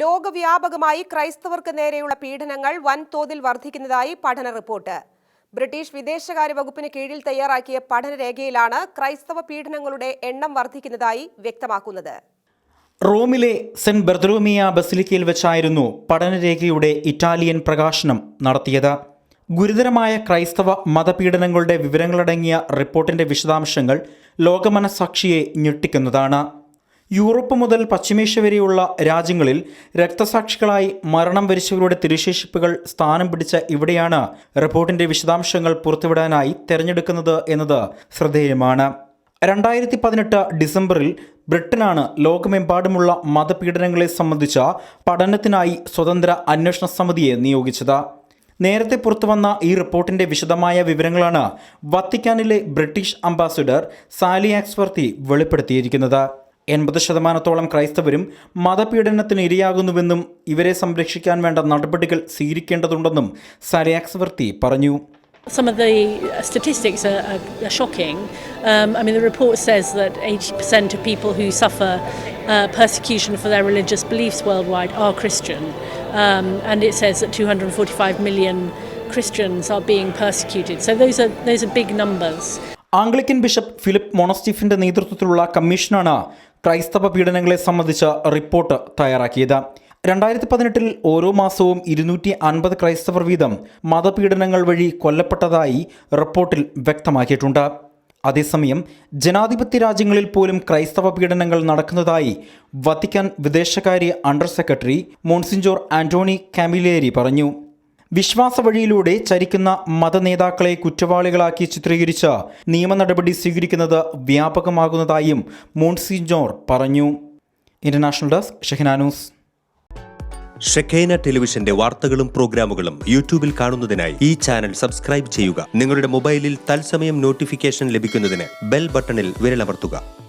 ലോകവ്യാപകമായി ക്രൈസ്തവർക്ക് നേരെയുള്ള പീഡനങ്ങൾ വൻതോതിൽ വർദ്ധിക്കുന്നതായി പഠന റിപ്പോർട്ട്. ബ്രിട്ടീഷ് വിദേശകാര്യ വകുപ്പിന് കീഴിൽ തയ്യാറാക്കിയ പഠനരേഖയിലാണ് ക്രൈസ്തവ പീഡനങ്ങളുടെ എണ്ണം വർദ്ധിക്കുന്നതായി വ്യക്തമാക്കുന്നത്. റോമിലെ സെന്റ് ബെർദ്രോമിയ ബസിലിക്കയിൽ വെച്ചായിരുന്നു പഠനരേഖയുടെ ഇറ്റാലിയൻ പ്രകാശനം നടത്തിയത്. ഗുരുതരമായ ക്രൈസ്തവ മതപീഡനങ്ങളുടെ വിവരങ്ങളടങ്ങിയ റിപ്പോർട്ടിന്റെ വിശദാംശങ്ങൾ ലോകമനസാക്ഷിയെ ഞെട്ടിക്കുന്നതാണ്. യൂറോപ്പ് മുതൽ പശ്ചിമേഷ്യ വരെയുള്ള രാജ്യങ്ങളിൽ രക്തസാക്ഷികളായി മരണം വരിച്ചവരുടെ തിരുശേഷിപ്പുകൾ സ്ഥാനം പിടിച്ച ഇവിടെയാണ് റിപ്പോർട്ടിന്റെ വിശദാംശങ്ങൾ പുറത്തുവിടാനായി തെരഞ്ഞെടുക്കുന്നത് എന്നത് ശ്രദ്ധേയമാണ്. രണ്ടായിരത്തി പതിനെട്ട് ഡിസംബറിൽ ബ്രിട്ടനാണ് ലോകമെമ്പാടുമുള്ള മതപീഡനങ്ങളെ സംബന്ധിച്ച പഠനത്തിനായി സ്വതന്ത്ര അന്വേഷണ സമിതിയെ നിയോഗിച്ചത്. നേരത്തെ പുറത്തുവന്ന ഈ റിപ്പോർട്ടിന്റെ വിശദമായ വിവരങ്ങളാണ് വത്തിക്കാനിലെ ബ്രിട്ടീഷ് അംബാസിഡർ സാലി ആക്സ്വർത്തി വെളിപ്പെടുത്തിയിരിക്കുന്നത്. എൺപത് ശതമാനത്തോളം ക്രൈസ്തവരും മതപീഡനത്തിന് ഇരയാകുന്നുവെന്നും ഇവരെ സംരക്ഷിക്കാൻ വേണ്ട നടപടികൾ സ്വീകരിക്കേണ്ടതുണ്ടെന്നും സരയാക്സ് വർത്തി പറഞ്ഞു Some of the statistics are, are, are shocking. Um, I mean, the report says that 80% of people who suffer uh, persecution for their religious beliefs worldwide are Christian. Um, and it says that 245 million Christians are being persecuted. So those are, those are big numbers. Anglican bishop Philip മൊണസ്റ്റിഫിന്റെ നേതൃത്വത്തിലുള്ള കമ്മീഷനാണ് ക്രൈസ്തവ പീഡനങ്ങളെ സംബന്ധിച്ച report തയ്യാറാക്കിയത്. രണ്ടായിരത്തി പതിനെട്ടിൽ ഓരോ മാസവും ഇരുന്നൂറ്റി അൻപത് ക്രൈസ്തവർ വീതം മതപീഡനങ്ങൾ വഴി കൊല്ലപ്പെട്ടതായി റിപ്പോർട്ടിൽ വ്യക്തമാക്കിയിട്ടുണ്ട്. അതേസമയം ജനാധിപത്യ രാജ്യങ്ങളിൽ പോലും ക്രൈസ്തവ പീഡനങ്ങൾ നടക്കുന്നതായി വത്തിക്കാൻ വിദേശകാര്യ under secretary Monsignor Antoine Camilleri പറഞ്ഞു. വിശ്വാസ വഴിയിലൂടെ ചരിക്കുന്ന മതനേതാക്കളെ കുറ്റവാളികളാക്കി ചിത്രീകരിച്ച നിയമ നടപടി സ്വീകരിക്കുന്നത് വ്യാപകമാകുന്നതായും മോൺസിജോർ പറഞ്ഞു. ഇന്റർനാഷണൽ ഡെസ്ക് ഷെഹനാനൂസ് ഷെഖേന ടെലിവിഷന്റെ വാർത്തകളും പ്രോഗ്രാമുകളും യൂട്യൂബിൽ കാണുന്നതിനായി ഈ ചാനൽ സബ്സ്ക്രൈബ് ചെയ്യുക. നിങ്ങളുടെ മൊബൈലിൽ തത്സമയം നോട്ടിഫിക്കേഷൻ ലഭിക്കുന്നതിന് ബെൽ ബട്ടണിൽ വിരലമർത്തുക.